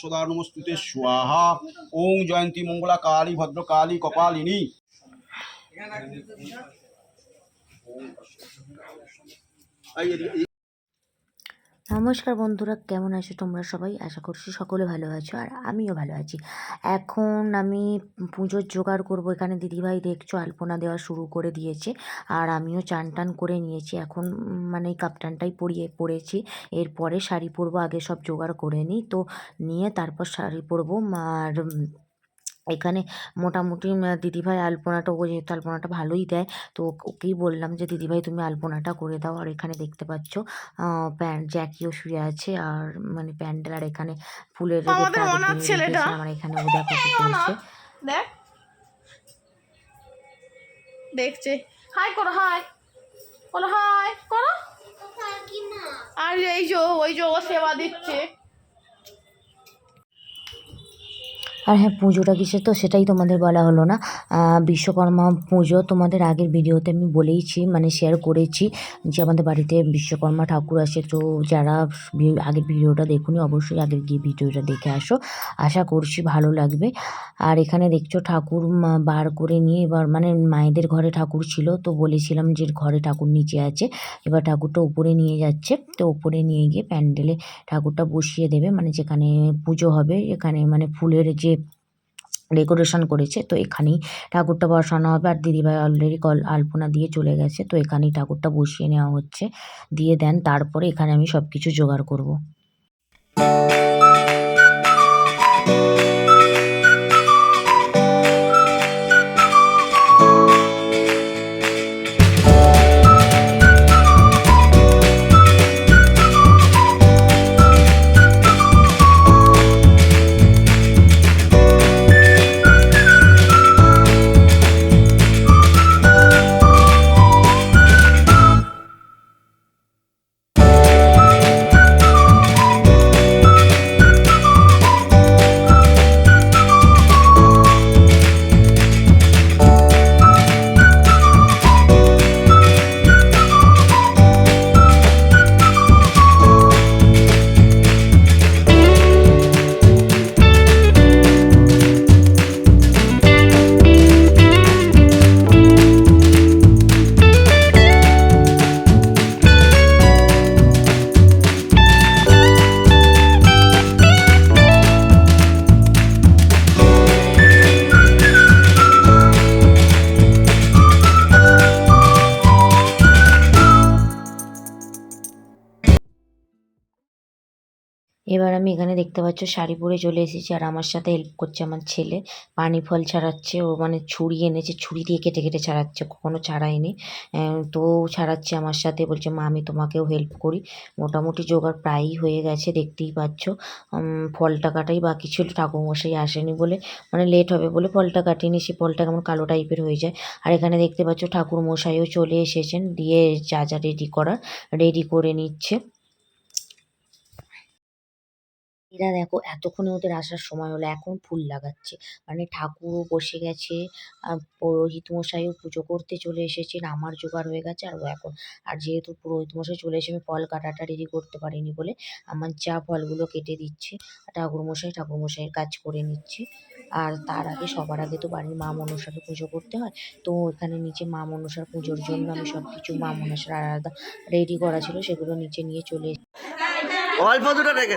সদা নমস্তুতে স্বাহা ওং জয়ন্তী মঙ্গলা কালী ভদ্রকালী কপালিনী এই, এদিকে, এদিকে। নমস্কার বন্ধুরা, কেমন আছো তোমরা সবাই? আশা করছি সকলে ভালো আছো আর আমিও ভালো আছি। এখন আমি পুজোর জোগাড় করব। এখানে দিদিভাই দেখছ আলপনা দেওয়া শুরু করে দিয়েছে আর আমিও চান টান করে নিয়েছি। এখন মানে এই কাপ্তানটাই পরিয়ে পরেছি। এরপরে শাড়ি পরবো, আগে সব জোগাড় করে নিই। তো নিয়ে তারপর শাড়ি পরবো। আর এখানে মোটামুটি দিদিভাই আলপনাটা ও যেহেতু আলপনাটা ভালোই দেয় তো ওকেই বললাম যে দিদিভাই তুমি আলপনাটা করে দাও। আর এখানে দেখতে পাচ্ছ প্যান্ট জ্যাকিও শুয়ে আছে আর মানে প্যান্ডেল আর এখানে ফুলের আর এখানে ও দেখো দেখ। দেখছে। হাই করো হাই। বলো হাই করো। আর এই যে ওই যে ও সেবা দিচ্ছে। আর হ্যাঁ পুজোটা কিসের? তো সেটাই তোমাদের বলা হলো না। বিশ্বকর্মা পুজো তোমাদের আগের ভিডিওতে আমি বলেইছি মানে শেয়ার করেছি যে আমাদের বাড়িতে বিশ্বকর্মা ঠাকুর আসে। তো যারা আগের ভিডিওটা দেখুনি অবশ্যই আগের গিয়ে ভিডিওটা দেখে আসো। আশা করছি ভালো লাগবে। আর এখানে দেখছ ঠাকুর বার করে নিয়ে এবার মানে মায়েদের ঘরে ঠাকুর ছিল, তো বলেছিলাম যে ঘরে ঠাকুর নিচে আছে। এবার ঠাকুরটা উপরে নিয়ে যাচ্ছে, তো উপরে নিয়ে গিয়ে প্যান্ডেলে ঠাকুরটা বসিয়ে দেবে। মানে যেখানে পুজো হবে, এখানে মানে ফুলের যে ডেকোরেশন করেছে, তো এখানেই ঠাকুরটা বসানো হবে আর দিদিভাই অলরেডি কল, আলপনা দিয়ে চলে গেছে, তো এখানেই ঠাকুরটা বসিয়ে নেওয়া হচ্ছে দিয়ে দেন, তারপরে এখানে আমি সব কিছু জোগাড় করব। দেখতে পাচ্ছ, শাড়ি পরে চলে এসেছি আর আমার সাথে হেল্প করছে আমার ছেলে। পানি ফল ছাড়াচ্ছে, ও মানে ছুরি এনেছে, ছুরি দিয়ে কেটে কেটে ছাড়াচ্ছে, কখনো ছাড়ায়নি। তো ছাড়াচ্ছে আমার সাথে, বলছে, মা, আমি তোমাকেও হেল্প করি। মোটামুটি জোগাড় প্রায়ই হয়ে গেছে, দেখতেই পাচ্ছ। ফলটা কাটাই, বাকি ছিল ঠাকুরমশাই আসেনি বলে মানে লেট হবে বলে ফলটা কাটিনি, সে ফলটা কেমন কালো টাইপের হয়ে যায়। আর এখানে দেখতে পাচ্ছ, ঠাকুরমশাইও চলে এসেছেন, দিয়ে যা যা রেডি করার রেডি করে নিচ্ছে। এরা দেখো এতক্ষণে ওদের আসার সময় হলো, এখন ফুল লাগাচ্ছে। মানে ঠাকুরও বসে গেছে, আর পুরোহিত মশাইও পুজো করতে চলে এসেছেন, আমার জোগাড় হয়ে গেছে আর ও এখন। আর যেহেতু পুরোহিত মশাই চলে এসে আমি ফল কাটাটা রেডি করতে পারিনি বলে আমার যা ফলগুলো কেটে দিচ্ছে, ঠাকুর মশাই ঠাকুর মশাইয়ের কাজ করে নিচ্ছে। আর তার আগে সবার আগে তো বাড়ির মা মনসাকে পুজো করতে হয়, তো এখানে নিচে মা মনসার পুজোর জন্য আমি সব কিছু মা মনসার আলাদা রেডি করা ছিল, সেগুলো নিচে নিয়ে চলে অল্প দুটো রেখে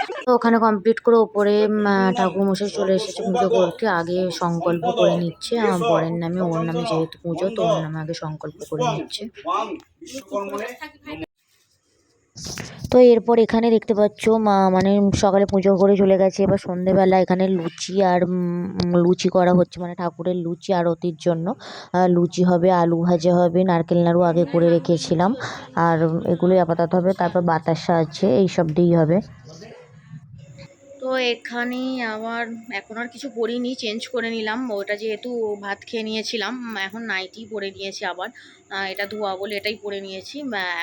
ওখানে কমপ্লিট করে ওপরে ঠাকুর মশাই চলে এসেছে পুজো করতে। আগে সংকল্প করে নিচ্ছে, আমার বরের নামে, ওর নামে যেহেতু পুজো, তো ওর নামে আগে সংকল্প করে নিচ্ছে। তো এরপর এখানে দেখতে পাচ্ছ, মা মানে সকালে পুজো করে চলে গেছে। এবার সন্ধেবেলা এখানে লুচি আর লুচি করা হচ্ছে মানে ঠাকুরের লুচি আরতির জন্য। লুচি হবে, আলু ভাজা হবে, নারকেল নাড়ু আগে করে রেখেছিলাম। আর এগুলোই আপাতত হবে, তারপর বাতাসা আছে, এইসব দিয়েই হবে। তো এখানে আবার এখন আর কিছু পরিনি চেঞ্জ করে নিলাম। ওটা যেহেতু ভাত খেয়ে নিয়েছিলাম, এখন নাইটি পরে নিয়েছি আবার। এটা ধোয়া বলে এটাই পরে নিয়েছি।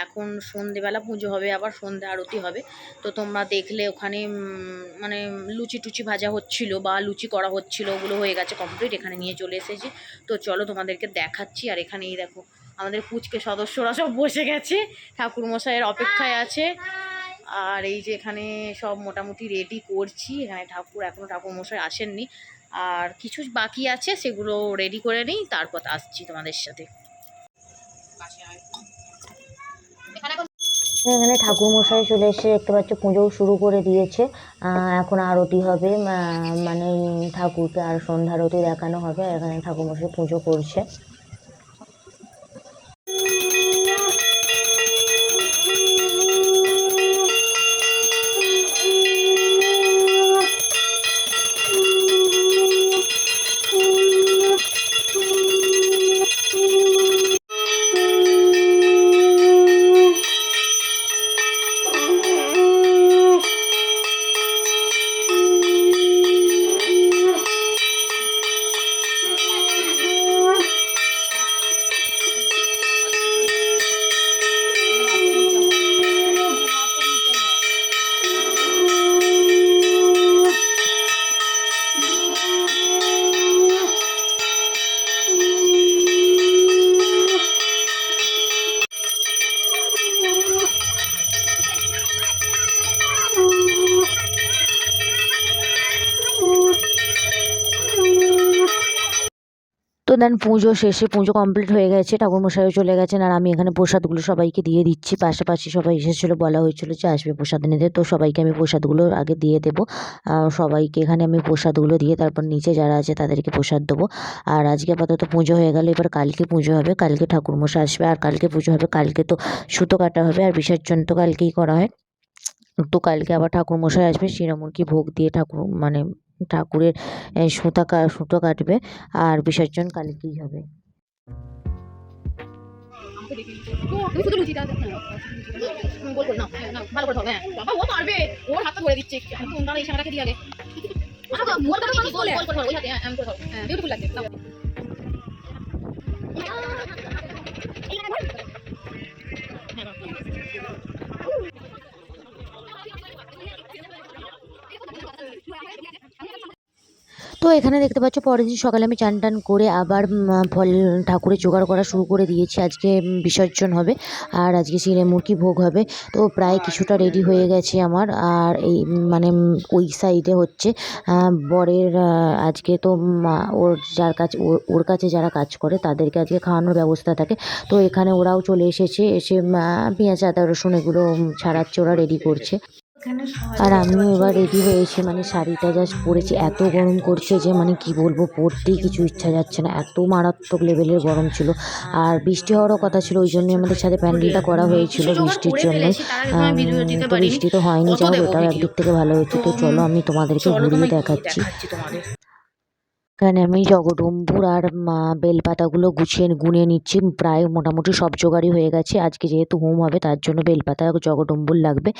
এখন সন্ধেবেলা পুজো হবে, আবার সন্ধে আরতি হবে। তো তোমরা দেখলে ওখানে মানে লুচি টুচি ভাজা হচ্ছিল বা লুচি করা হচ্ছিল, ওগুলো হয়ে গেছে কমপ্লিট এখানে নিয়ে চলে এসেছি। তো চলো তোমাদেরকে দেখাচ্ছি। আর এখানেই দেখো, আমাদের পুচকে সদস্যরা সব বসে গেছে। ঠাকুরমশাইয়ের অপেক্ষায় আছে। আর এই যে এখানে সব মোটামুটি রেডি করছি। এখানে ঠাকুর এখনও ঠাকুর মশাই আসেননি। আর কিছু বাকি আছে, সেগুলো রেডি করে নিই, তারপর আসছি তোমাদের সাথে। এখানে ঠাকুর মশাই চলে এসে দেখতে পাচ্ছ, পুজোও শুরু করে দিয়েছে। এখন আরতি হবে মানে ঠাকুরকে আর সন্ধ্যা আরতি দেখানো হবে। এখানে ঠাকুর মশাই পুজো করছে। দেন পুজো শেষে পুজো কমপ্লিট হয়ে গেছে, ঠাকুরমশাইও চলে গেছেন আর আমি এখানে প্রসাদগুলো সবাইকে দিয়ে দিচ্ছি। পাশাপাশি সবাই এসেছিল, বলা হয়েছিল যে আসবে প্রসাদ নিতে, তো সবাইকে আমি প্রসাদগুলো আগে দিয়ে দেবো। সবাইকে এখানে আমি প্রসাদগুলো দিয়ে তারপর নিচে যারা আছে তাদেরকে প্রসাদ দেবো। আর আজকে আপাতত পুজো হয়ে গেল, এবার কালকে পুজো হবে, কালকে ঠাকুরমশাই আসবে। আর কালকে পুজো হবে, কালকে তো সুতো কাটা হবে আর বিসর্জন তো কালকেই করা হয়। তো কালকে আবার ঠাকুরমশাই আসবে শিরামুরকি ভোগ দিয়ে ঠাকুর মানে ঠাকুরের সুতা কা সুতো কাটবে আর বিসর্জন কালকেই হবে তুমি তো এখানে দেখতে পাচ্ছ পরের দিন সকালে আমি চান টান করে আবার ফল ঠাকুরের জোগাড় করা শুরু করে দিয়েছি। আজকে বিসর্জন হবে আর আজকে চিড়েমুরকি ভোগ হবে। তো প্রায় কিছুটা রেডি হয়ে গেছে আমার আর এই মানে ওই সাইডে হচ্ছে। বরের আজকে তো ওর যার কাছে ওর কাছে যারা কাজ করে তাদেরকে আজকে খাওয়ানোর ব্যবস্থা থাকে। তো এখানে ওরাও চলে এসেছে এসে পেঁয়াজ আদা রসুন এগুলো ছাড়াচ্ছে ওরা রেডি করছে। আর আমিও এবার রেডি হয়েছি মানে শাড়িটা জাস্ট পরেছি। এত গরম করছে যে মানে কি বলব পরতেই কিছু ইচ্ছা যাচ্ছে না। এত মারাত্মক লেভেলের গরম ছিল। আর বৃষ্টি হওয়ারও কথা ছিল ওই জন্যই আমাদের সাথে প্যান্ডেলটা করা হয়েছিল বৃষ্টির জন্য। তো বৃষ্টি তো হয়নি যাও ওটাও একদিক থেকে ভালো হয়েছে। তো চলো আমি তোমাদেরকে ঘুরিয়ে দেখাচ্ছি। এখানে আমি জগডম্বুর আর, মা, বেলপাতাগুলো গুছিয়ে গুনে নিচ্ছি, প্রায় মোটামুটি সব জোগাড়ই হয়ে গেছে। আজকে যেহেতু হোম হবে, তার জন্য বেলপাতা জগডম্বুর লাগবে।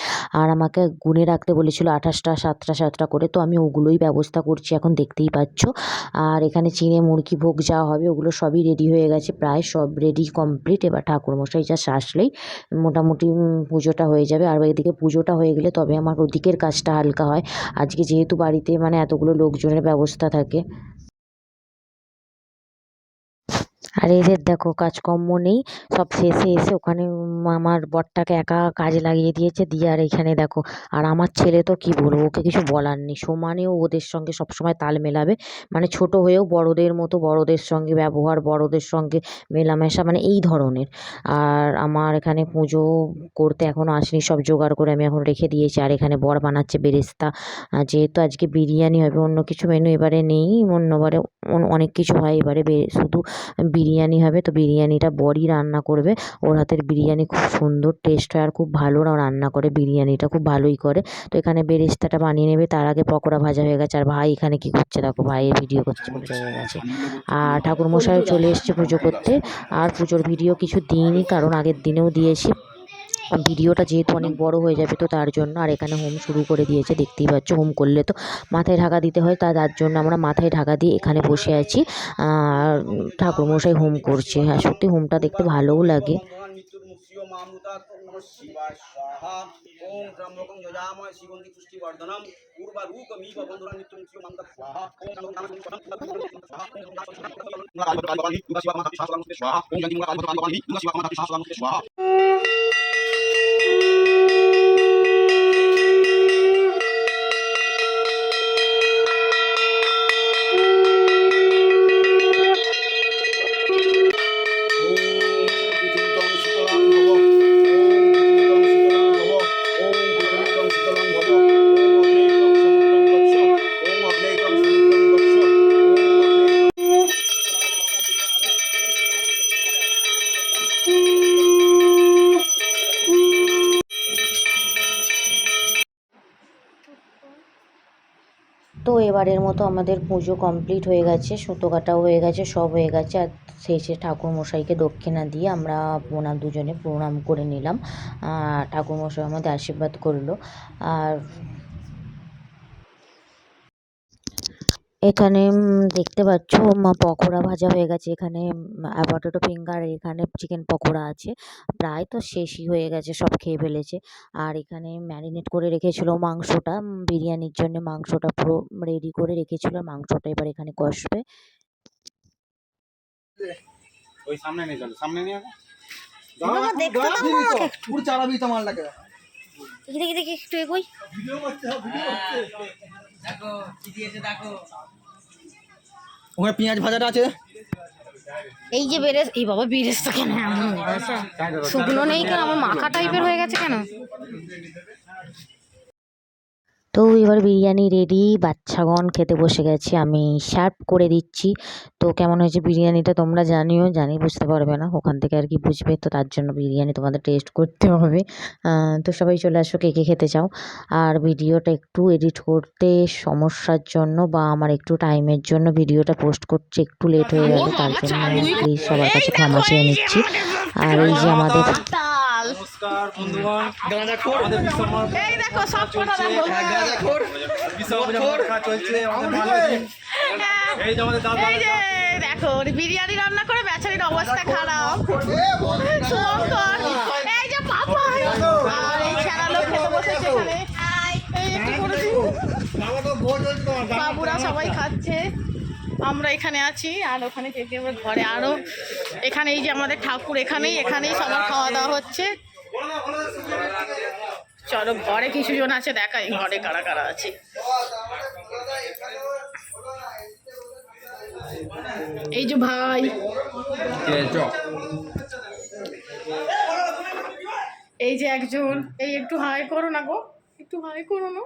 আর আমাকে গুনে রাখতে বলেছিল আঠাশটা, সাতটা সাতটা করে, তো আমি ওগুলোই ব্যবস্থা করছি এখন, দেখতেই পাচ্ছ। আর এখানে চিনে, মুরগি ভোগ যা হবে, ওগুলো সবই রেডি হয়ে গেছে, প্রায় সব রেডি কমপ্লিট এবার ঠাকুরমশাই যা আসলেই মোটামুটি পুজোটা হয়ে যাবে। আর এদিকে পুজোটা হয়ে গেলে তবে আমার ওদিকের কাজটা হালকা হয়। আজকে যেহেতু বাড়িতে মানে এতগুলো লোকজনের ব্যবস্থা থাকে। আর এদের দেখো কাজকর্ম নেই, সব শেষে এসে ওখানে আমার বরটাকে একা কাজে লাগিয়ে দিয়েছে, দিয়ে আর এখানে দেখো, আর আমার ছেলে তো কি বলব, ওকে কিছু বলার নেই। সমানেও ওদের সঙ্গে সবসময় তাল মেলাবে মানে ছোট হয়েও বড়দের মতো বড়দের সঙ্গে ব্যবহার, বড়দের সঙ্গে মেলামেশা মানে এই ধরনের। আর আমার এখানে পুজো করতে এখনও আসেনি, সব জোগাড় করে আমি এখন রেখে দিয়েছি। আর এখানে বর বানাচ্ছে বেরেস্তা যেহেতু আজকে বিরিয়ানি হবে, অন্য কিছু মেনু এবারে নেই অন্যবারে অন- অনেক কিছু হয় এবারে শুধু বিরিয়ানি হবে, তো বিরিয়ানিটা বড়ি রান্না করবে। ওর হাতের বিরিয়ানি খুব সুন্দর টেস্ট হয় আর খুব ভালো রান্না করে, বিরিয়ানিটা খুব ভালোই করে। তো এখানে বেরেস্তাটা বানিয়ে নেবে, তার আগে পকোড়া ভাজা হয়ে গেছে। আর ভাই এখানে কি করছে দেখো ভাইয়ের ভিডিও করছে পুজো হয়ে গেছে। আর ঠাকুরমশাইও চলে এসছে পুজো করতে, আর পুজোর ভিডিও কিছু দিইনি, কারণ আগের দিনেও দিয়েছি। ভিডিওটা যেহেতু অনেক বড় হয়ে যাবে তো তার জন্য আর এখানে হোম শুরু করে দিয়েছে, দেখতেই পাচ্ছ হোম করলে তো মাথায় ঢাকা দিতে হয়, তা তার জন্য আমরা মাথায় ঢাকা দিয়ে এখানে বসে আছি। আর ঠাকুরমশাই হোম করছে হ্যাঁ সত্যি হোমটা দেখতে ভালোও লাগে। এবারের মতো আমাদের পুজো কমপ্লিট হয়ে গেছে সুতো কাটাও হয়ে গেছে, সব হয়ে গেছে। আর শেষে ঠাকুর মশাইকে দক্ষিণা দিয়ে আমরা ওনার দুজনে প্রণাম করে নিলাম। আর ঠাকুর মশাই আমাদের আশীর্বাদ করল। আর এখানে উম, দেখতে পাচ্ছ মা পকোড়া ভাজা হয়ে গেছে। এখানে পটেটো ফিঙ্গার এখানে চিকেন পকোড়া আছে। প্রায় তো শেষই হয়ে গেছে সব খেয়ে ফেলেছে। আর এখানে ম্যারিনেট করে রেখেছিল মাংসটা বিরিয়ানির জন্য মাংসটা পুরো রেডি করে রেখেছিল। মাংসটা এবার এখানে কষবে। ওই সামনে নিয়ে চলো সামনে নিয়ে পুরো চালাবি তো মালটাকে দেখি দেখি ওখানে পেঁয়াজ ভাজাটা আছে? এই যে বেরেস এই বাবা বেরেস তো কেন এমন? শুকনো নেই কেন? আমার মাখা টাইপের হয়ে গেছে কেন? তো এবার বিরিয়ানি রেডি বাচ্চাগণ খেতে বসে গেছে, আমি সার্ভ করে দিচ্ছি। তো কেমন হয়েছে বিরিয়ানিটা তোমরা জানিও, জানি বুঝতে পারবে না, ওখান থেকে আর কি বুঝবে, তো তার জন্য বিরিয়ানি তোমাদের টেস্ট করতে হবে। তো সবাই চলে আসো, কে কে খেতে চাও। আর ভিডিওটা একটু এডিট করতে, সমস্যার জন্য বা আমার একটু টাইমের জন্য ভিডিওটা পোস্ট করতে একটু লেট হয়ে গেল, তার জন্য প্লিজ সবার কাছে ক্ষমা চেয়ে নিচ্ছি। আর এই যে আমাদের নমস্কার বন্ধুগণ। আমাদের বিশ্বকর্মা এই দেখো সব দেখো গাঁজাখোর। বিশ্বকর্মা চলছে। আমাদের ভালো দিন এই যে আমাদের দাদা এই যে দেখো বিরিয়ানি রান্না করে বেচারির অবস্থা খারাপ। শুভঙ্কর এই যে পাপা। আর এই ছেঁড়া লোক খেতে বসেছে এখানে। বাবুরা সবাই খাচ্ছে। আমরা এখানে আছি আর ওখানে কে কে ঘরে আরও এখানে এই যে আমাদের ঠাকুর এখানেই এখানেই সবার খাওয়া দাওয়া হচ্ছে। চলো, ঘরে কিছু জন আছে, দেখাই ঘরে কারা কারা আছে। এই যে ভাই। এই যে একজন, এই একটু হাই করো না গো, একটু হাই করো না।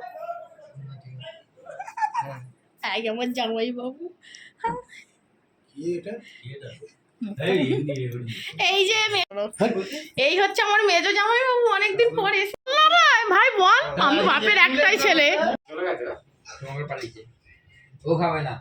আমার জামাই বাবু এই যে এই হচ্ছে আমার মেজো জামাই বাবু অনেকদিন পরে ভাই ভাই বল আমি বাপের একটাই ছেলে ও খাবে না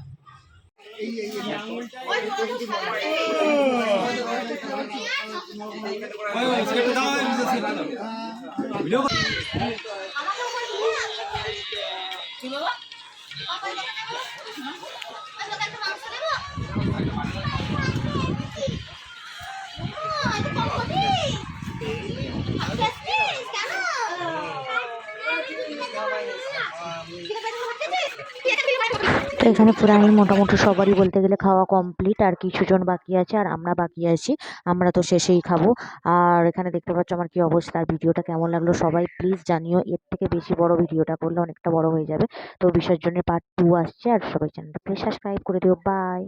তো এখানে প্রায় মোটামুটি সবারই বলতে গেলে খাওয়া কমপ্লিট আর কিছুজন বাকি আছে, আর আমরা বাকি আছি। আমরা তো শেষেই খাব। আর এখানে দেখতে পাচ্ছ আমার কি অবস্থা, আর ভিডিওটা কেমন লাগল সবাই প্লিজ জানিও। এর থেকে বেশি বড় ভিডিওটা করলে অনেকটা বড় হয়ে যাবে। তো বিসর্জনের পার্ট টু আসছে, আর সবাই চ্যানেলটা প্লিজ সাবস্ক্রাইব করে দিও। বাই